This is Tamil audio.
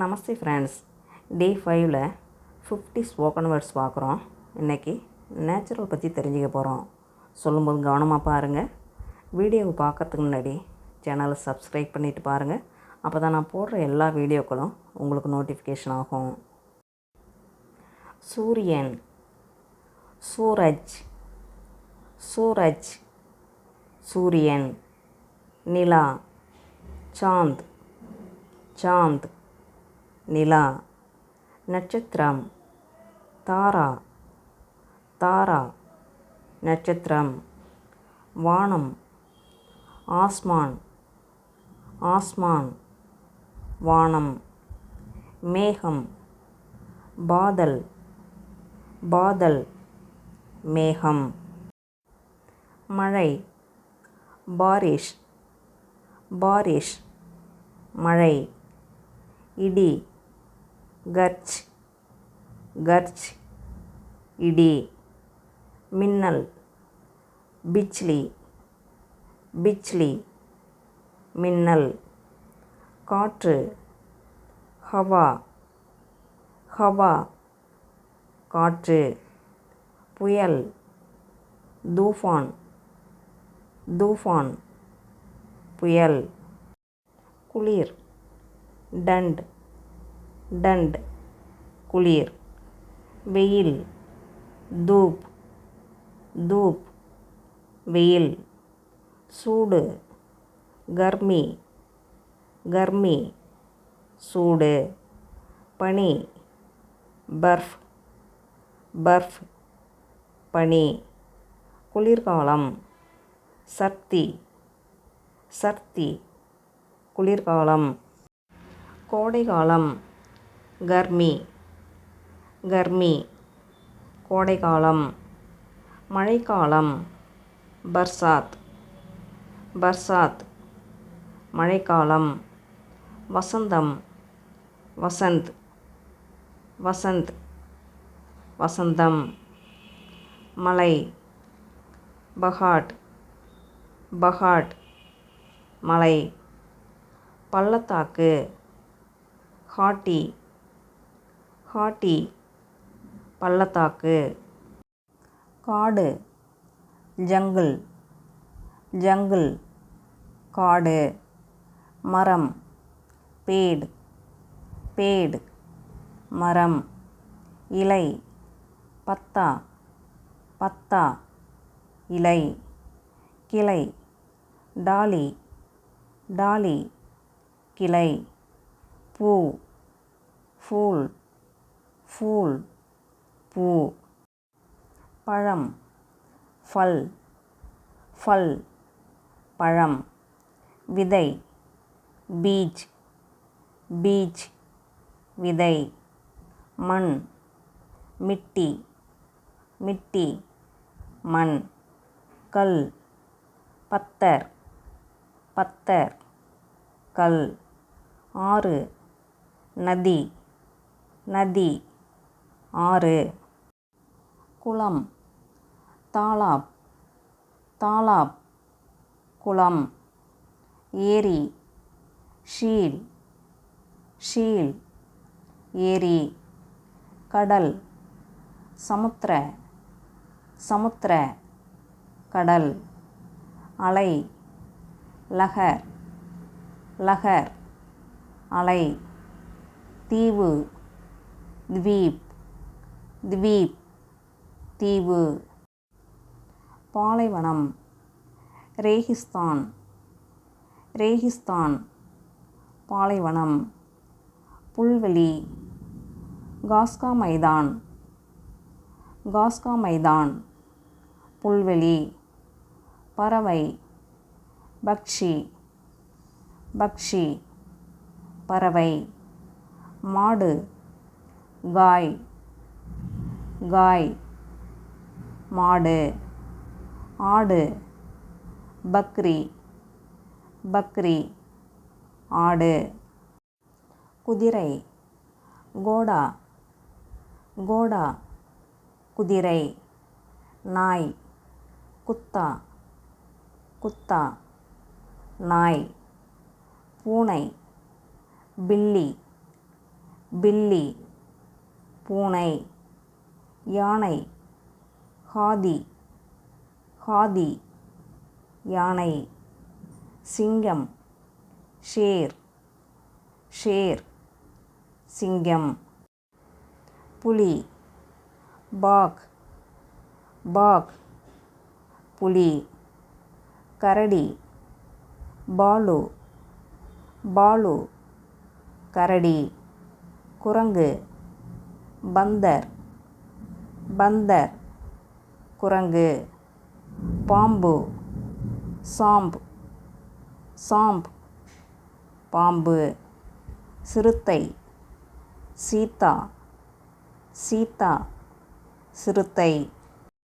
நமஸ்தே ஃப்ரெண்ட்ஸ் டே ஃபைவ்ல ஃபிஃப்டி ஸ்போக்கன் வேர்ட்ஸ் பார்க்குறோம். இன்றைக்கி நேச்சுரல் பற்றி தெரிஞ்சுக்க போகிறோம் சொல்லும்போது கவனமாக பாருங்கள் வீடியோவை பார்க்கறதுக்கு முன்னாடி சேனலை சப்ஸ்கிரைப் பண்ணிவிட்டு பாருங்கள் அப்போ தான் நான் போடுற எல்லா வீடியோக்களும் உங்களுக்கு நோட்டிஃபிகேஷன் ஆகும். சூரியன் சூரஜ் சூரஜ் சூரியன் நிலா சாந்த் சாந்த். நிலா நட்சத்திரம் தாரா தாரா நட்சத்திரம் வானம் ஆஸ்மான் ஆஸ்மான் வானம் மேகம் பாதல் பாதல் மேகம் மழை பாரிஷ் பாரிஷ் மழை இடி கர்ச் கர்ச் இடி மின்னல் பிச்லி பிச்லி மின்னல் காற்று ஹவா ஹவா காற்று புயல் தூஃபான் தூஃபான் புயல் குளிர் டண்ட் டண்ட் குளிர் வெயில் தூப் தூப் வெயில் சூடு கர்மி கர்மி சூடு பனி பர்ஃப் பர்ஃப் பனி குளிர்காலம் சர்த்தி சர்த்தி குளிர்காலம் கோடைகாலம் கர்மி. கர்மி. கோடைக்காலம். மழைக்காலம். பர்சாத். பர்சாத். மழைக்காலம். வசந்தம். வசந்த். வசந்த். வசந்தம். மலை. பஹாட் பஹாட் மலை. பள்ளத்தாக்கு. ஹாட்டி. ஹாட்டி பள்ளத்தாக்கு. காடு. ஜங்கிள். ஜங்கிள். காடு. மரம். பேடு. பேடு. மரம். இலை. பத்தா. பத்தா. இலை. கிளை. டாலி. டாலி. கிளை. பூ. ஃபூல் ஃபூல் பூ பழம் ஃபல் ஃபல் பழம் விதை பீச் பீச் விதை மண் மிட்டி மிட்டி மண் கல் பத்தர் பத்தர் கல் ஆறு நதி நதி ஆறு. குளம். தாளாப் தாளாப் குளம். ஏரி. ஷீல். ஷீல். ஏரி. கடல். சமுத்திர. சமுத்திர. கடல். அலை. லகர். லகர். அலை. தீவு. த்வீப் த்வீப் தீவு பாலைவனம் ரேகிஸ்தான் ரேகிஸ்தான் பாலைவனம் புல்வெளி காஸ்கா மைதான் காஸ்கா மைதான் புல்வெளி பறவை பக்ஷி பக்ஷி பறவை மாடு காய் காய் மாடு ஆடு பக்ரி பக்ரி ஆடு குதிரை கோடா கோடா குதிரை நாய் குத்தா குத்தா நாய் பூனை பில்லி பில்லி பூனை யானை. ஹாதி. ஹாதி. யானை. சிங்கம். ஷேர். ஷேர். சிங்கம். புலி. பாக். பாக். புலி. கரடி. பாலு. பாலு. கரடி. குரங்கு. பந்தர். பந்தர் குரங்கு பாம்பு சாம்பு சாம்பு பாம்பு சிறுத்தை சீத்தா சீத்தா சிறுத்தை.